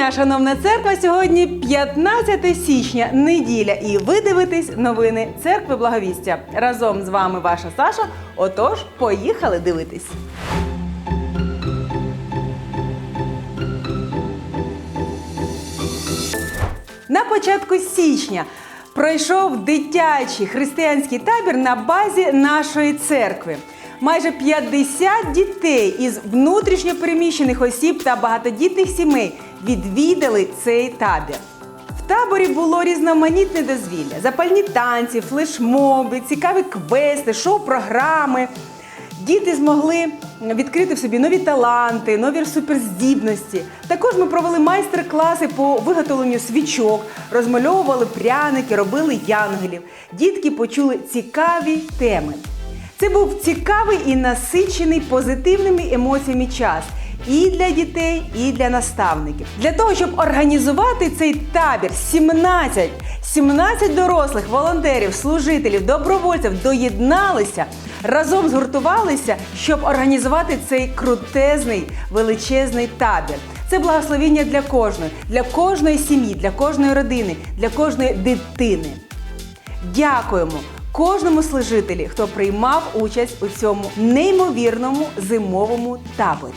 дня, шановна церква. Сьогодні 15 січня, неділя, і ви дивитесь новини церкви Благовістя. Разом з вами ваша Саша. Отож, поїхали дивитись. На початку січня пройшов дитячий християнський табір на базі нашої церкви. Майже 50 дітей із внутрішньо переміщених осіб та багатодітних сімей відвідали цей табір. В таборі було різноманітне дозвілля: запальні танці, флешмоби, цікаві квести, шоу-програми. Діти змогли відкрити в собі нові таланти, нові суперздібності. Також ми провели майстер-класи по виготовленню свічок, розмальовували пряники, робили янгелів. Дітки почули цікаві теми. Це був цікавий і насичений позитивними емоціями час і для дітей, і для наставників. Для того, щоб організувати цей табір, 17, 17 дорослих волонтерів, служителів, добровольців доєдналися, разом згуртувалися, щоб організувати цей крутезний величезний табір. Це благословіння для кожної, для кожної сім'ї, для кожної родини, для кожної дитини. Дякуємо кожному служителі, хто приймав участь у цьому неймовірному зимовому таборі.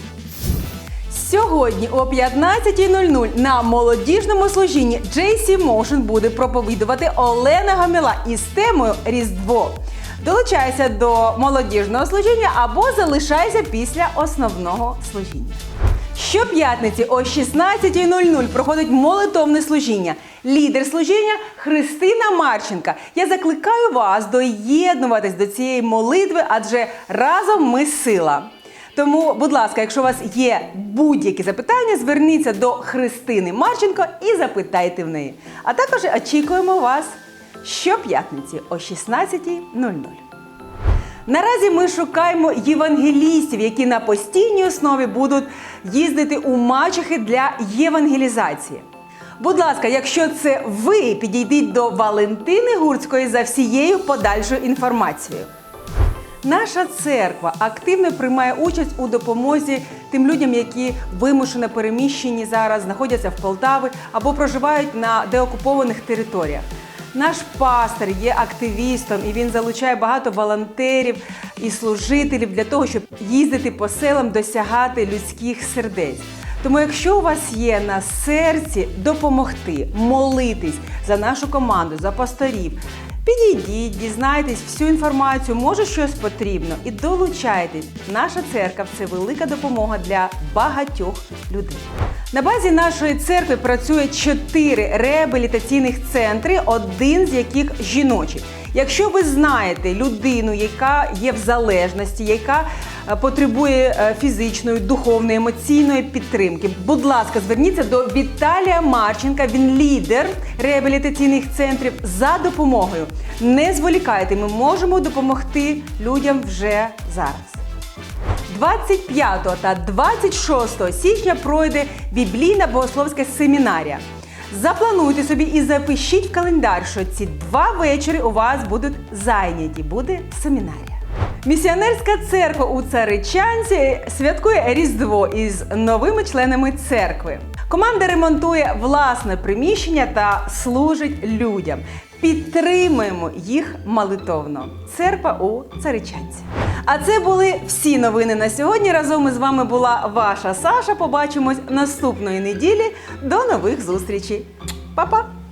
Сьогодні о 15.00 на молодіжному служінні JC Motion буде проповідувати Олена Гаміла із темою Різдво. Долучайся до молодіжного служіння або залишайся після основного служіння. Щоп'ятниці о 16.00 проходить молитовне служіння. Лідер служіння Христина Марченка. Я закликаю вас доєднуватись до цієї молитви, адже разом ми сила. Тому, будь ласка, якщо у вас є будь-які запитання, зверніться до Христини Марченко і запитайте в неї. А також очікуємо вас щоп'ятниці о 16.00. Наразі ми шукаємо євангелістів, які на постійній основі будуть їздити у мачехи для євангелізації. Будь ласка, якщо це ви, підійдіть до Валентини Гурської за всією подальшою інформацією. Наша церква активно приймає участь у допомозі тим людям, які вимушено переміщені зараз, знаходяться в Полтаві або проживають на деокупованих територіях. Наш пастор є активістом і він залучає багато волонтерів і служителів для того, щоб їздити по селам, досягати людських сердець. Тому, якщо у вас є на серці допомогти, молитись за нашу команду, за пасторів, підійдіть, дізнайтесь всю інформацію, може щось потрібно, і долучайтесь. Наша церква це велика допомога для багатьох людей. На базі нашої церкви працює чотири реабілітаційних центри, один з яких жіночий. Якщо ви знаєте людину, яка є в залежності, яка потребує е, фізичної, духовної, емоційної підтримки, будь ласка, зверніться до Віталія Марченка. Він лідер реабілітаційних центрів за допомогою. Не зволікайте, ми можемо допомогти людям вже зараз. 25 та 26 січня пройде біблійна богословська семінарія. Заплануйте собі і запишіть в календар, що ці два вечори у вас будуть зайняті. Буде семінарія. Місіонерська церква у Царичанці святкує Різдво із новими членами церкви. Команда ремонтує власне приміщення та служить людям. Підтримуємо їх молитовно. Церква у Царичанці. А це були всі новини на сьогодні. Разом із вами була ваша Саша. Побачимось наступної неділі. До нових зустрічей. Па-па!